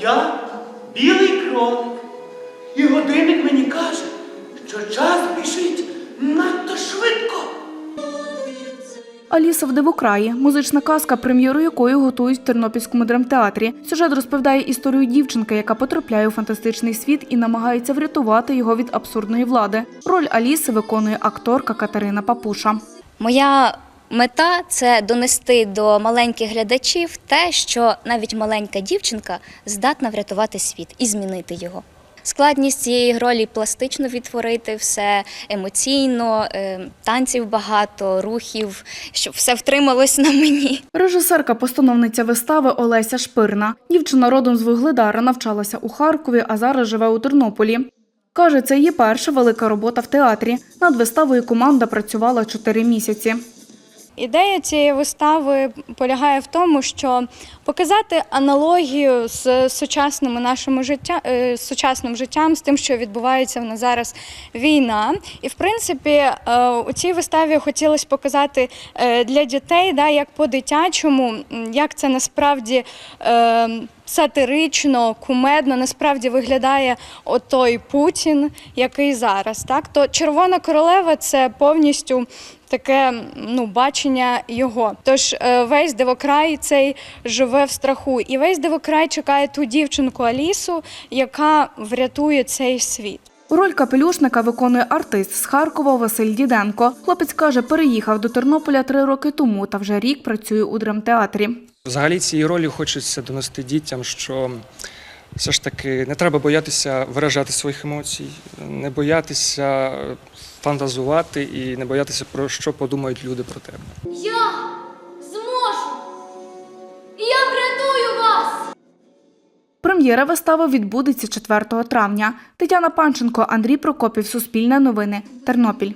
Я білий кролик. І годинник мені каже, що час біжить надто швидко. Аліса в дивокраї музична казка, прем'єру якої готують в Тернопільському драмтеатрі. Сюжет розповідає історію дівчинки, яка потрапляє у фантастичний світ і намагається врятувати його від абсурдної влади. Роль Аліси виконує акторка Катерина Папуша. Моя мета це донести до маленьких глядачів те, що навіть маленька дівчинка здатна врятувати світ і змінити його. Складність цієї ролі пластично відтворити все емоційно, е, танців багато, рухів, щоб все втрималось на мені. Режисерка, постановниця вистави Олеся Шпирна. Дівчина родом з Вугледара навчалася у Харкові, а зараз живе у Тернополі. Каже, це її перша велика робота в театрі. Над виставою команда працювала чотири місяці. Ідея цієї вистави полягає в тому, що показати аналогію з сучасними нашими життя, е, з сучасним життям, з тим, що відбувається в нас зараз війна. І в принципі, е, у цій виставі хотілося показати е, для дітей, як по-дитячому, як це насправді. Сатирично, кумедно насправді виглядає отой Путін, який зараз. Так то Червона королева це повністю таке ну бачення його. Тож е, весь дивокрай цей живе в страху, і весь дивокрай чекає ту дівчинку Алісу, яка врятує цей світ. Роль капелюшника виконує артист з Харкова Василь Діденко. Хлопець каже, переїхав до Тернополя три роки тому та вже рік працює у драмтеатрі. Взагалі цієї ролі хочеться донести дітям, що все ж таки не треба боятися виражати своїх емоцій, не боятися фантазувати і не боятися про що подумають люди про тебе. Я зможу. І я врятую вас. Прем'єра вистави відбудеться 4 травня. Тетяна Панченко, Андрій Прокопів, Суспільне новини, Тернопіль.